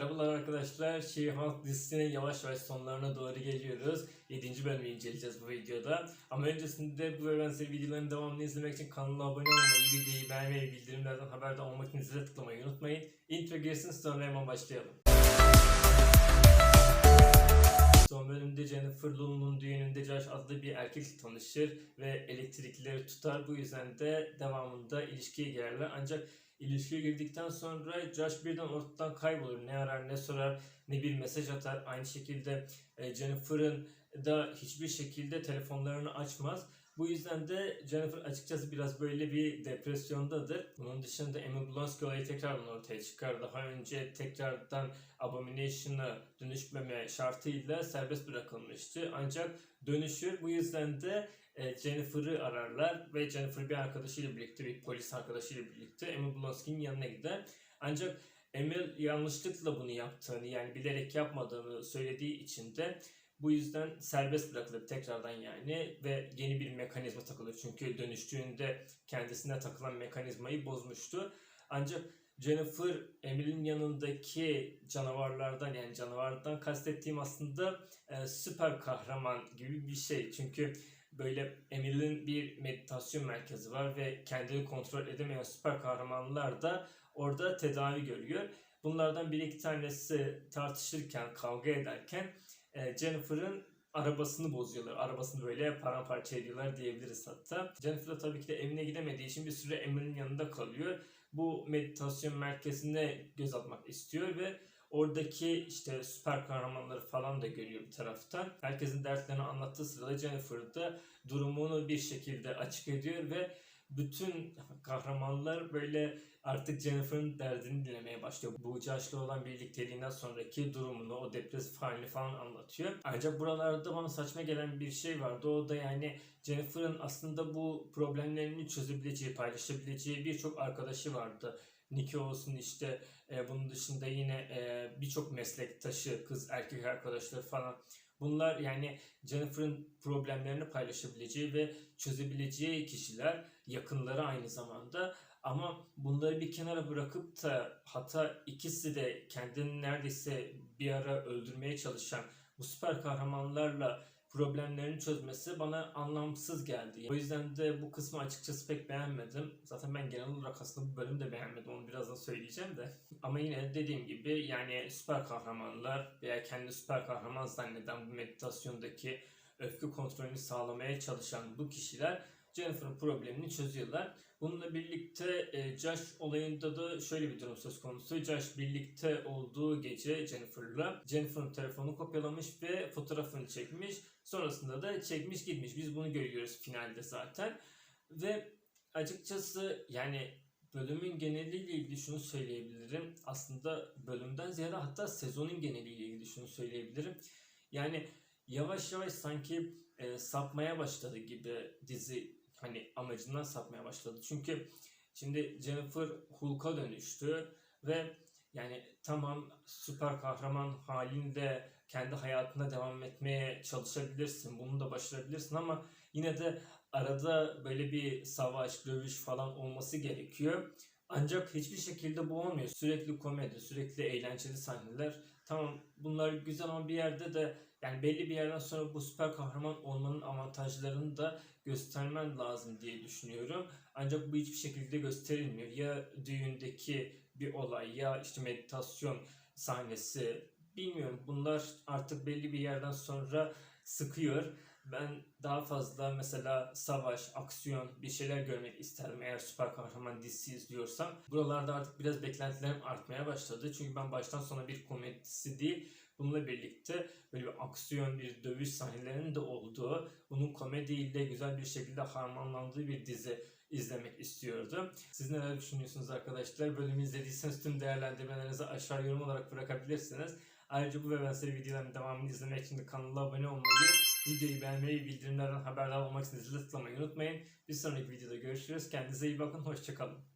Merhabalar arkadaşlar. Şehir Halk dizisinin yavaş yavaş sonlarına doğru geliyoruz. 7. bölümü inceleyeceğiz bu videoda. Ama öncesinde bu ve benzeri videoların devamını izlemek için kanala abone olmayı, videoyu beğenmeyi, bildirimlerden haberdar olmak için zile tıklamayı unutmayın. Intro girsin sonra hemen başlayalım. Son bölümde Jennifer Lulu'nun düğününde Josh adlı bir erkekle tanışır ve elektrikleri tutar. Bu yüzden de devamında ilişkiye girerler. Ancak ilişkiye girdikten sonra Josh birden ortadan kaybolur. Ne arar ne sorar ne bir mesaj atar. Aynı şekilde e, Jennifer'ın da hiçbir şekilde telefonlarını açmaz. Bu yüzden de Jennifer açıkçası biraz böyle bir depresyondadır. Bunun dışında Emma Blonsky olayı tekrardan ortaya çıkar. Daha önce tekrardan Abomination'a dönüşmeme şartıyla serbest bırakılmıştı. Ancak dönüşür. Bu yüzden de e, Jennifer'ı ararlar ve Jennifer bir arkadaşıyla birlikte, bir polis arkadaşıyla birlikte Emma Blonsky'nin yanına gider. Ancak Emil yanlışlıkla bunu yaptığını yani bilerek yapmadığını söylediği için de bu yüzden serbest bırakılır tekrardan yani ve yeni bir mekanizma takılır. Çünkü dönüştüğünde kendisine takılan mekanizmayı bozmuştu. Ancak Jennifer Emil'in yanındaki canavarlardan yani canavardan kastettiğim aslında e, süper kahraman gibi bir şey. Çünkü böyle Emil'in bir meditasyon merkezi var ve kendini kontrol edemeyen süper kahramanlar da orada tedavi görüyor. Bunlardan bir iki tanesi tartışırken, kavga ederken e, Jennifer'ın arabasını bozuyorlar. Arabasını böyle paramparça ediyorlar diyebiliriz hatta. Jennifer tabii ki de evine gidemediği için bir süre Emil'in yanında kalıyor. Bu meditasyon merkezine göz atmak istiyor ve oradaki işte süper kahramanları falan da görüyor bir taraftan. Herkesin dertlerini anlattığı sırada Jennifer da durumunu bir şekilde açık ediyor ve bütün kahramanlar böyle artık Jennifer'ın derdini dinlemeye başlıyor. Bu Josh'la olan birlikteliğinden sonraki durumunu, o depresif halini falan anlatıyor. Ancak buralarda bana saçma gelen bir şey vardı. O da yani Jennifer'ın aslında bu problemlerini çözebileceği, paylaşabileceği birçok arkadaşı vardı. Nicky olsun işte e, bunun dışında yine e, birçok meslektaşı, kız erkek arkadaşları falan. Bunlar yani Jennifer'ın problemlerini paylaşabileceği ve çözebileceği kişiler, yakınları aynı zamanda. Ama bunları bir kenara bırakıp da hatta ikisi de kendini neredeyse bir ara öldürmeye çalışan bu süper kahramanlarla problemlerini çözmesi bana anlamsız geldi. O yüzden de bu kısmı açıkçası pek beğenmedim. Zaten ben genel olarak aslında bu bölümü de beğenmedim. Onu birazdan söyleyeceğim de. Ama yine dediğim gibi yani süper kahramanlar veya kendi süper kahraman zanneden bu meditasyondaki öfke kontrolünü sağlamaya çalışan bu kişiler Jennifer'ın problemini çözüyorlar. Bununla birlikte e, Josh olayında da şöyle bir durum söz konusu. Josh birlikte olduğu gece Jennifer'la Jennifer'ın telefonu kopyalamış ve fotoğrafını çekmiş. Sonrasında da çekmiş gitmiş. Biz bunu görüyoruz finalde zaten. Ve açıkçası yani bölümün geneliyle ilgili şunu söyleyebilirim. Aslında bölümden ziyade hatta sezonun geneliyle ilgili şunu söyleyebilirim. Yani yavaş yavaş sanki e, sapmaya başladı gibi dizi hani amacından sapmaya başladı. Çünkü şimdi Jennifer Hulk'a dönüştü ve yani tamam süper kahraman halinde kendi hayatına devam etmeye çalışabilirsin. Bunu da başarabilirsin ama yine de arada böyle bir savaş, dövüş falan olması gerekiyor. Ancak hiçbir şekilde bu olmuyor. Sürekli komedi, sürekli eğlenceli sahneler. Tamam bunlar güzel ama bir yerde de yani belli bir yerden sonra bu süper kahraman olmanın avantajlarını da göstermen lazım diye düşünüyorum. Ancak bu hiçbir şekilde gösterilmiyor. Ya düğündeki bir olay ya işte meditasyon sahnesi bilmiyorum. Bunlar artık belli bir yerden sonra sıkıyor. Ben daha fazla mesela savaş, aksiyon bir şeyler görmek isterim eğer süper kahraman dizisi izliyorsam. Buralarda artık biraz beklentilerim artmaya başladı. Çünkü ben baştan sona bir komedisi değil, bununla birlikte böyle bir aksiyon, bir dövüş sahnelerinin de olduğu, bunun komediyle güzel bir şekilde harmanlandığı bir dizi izlemek istiyordum. Siz neler düşünüyorsunuz arkadaşlar? Bölümü izlediyseniz tüm değerlendirmelerinizi aşağı yorum olarak bırakabilirsiniz. Ayrıca bu ve benzeri videoların devamını izlemek için de kanala abone olmayı, videoyu beğenmeyi, bildirimlerden haberdar olmak için zil tıklamayı unutmayın. Bir sonraki videoda görüşürüz. Kendinize iyi bakın, hoşçakalın.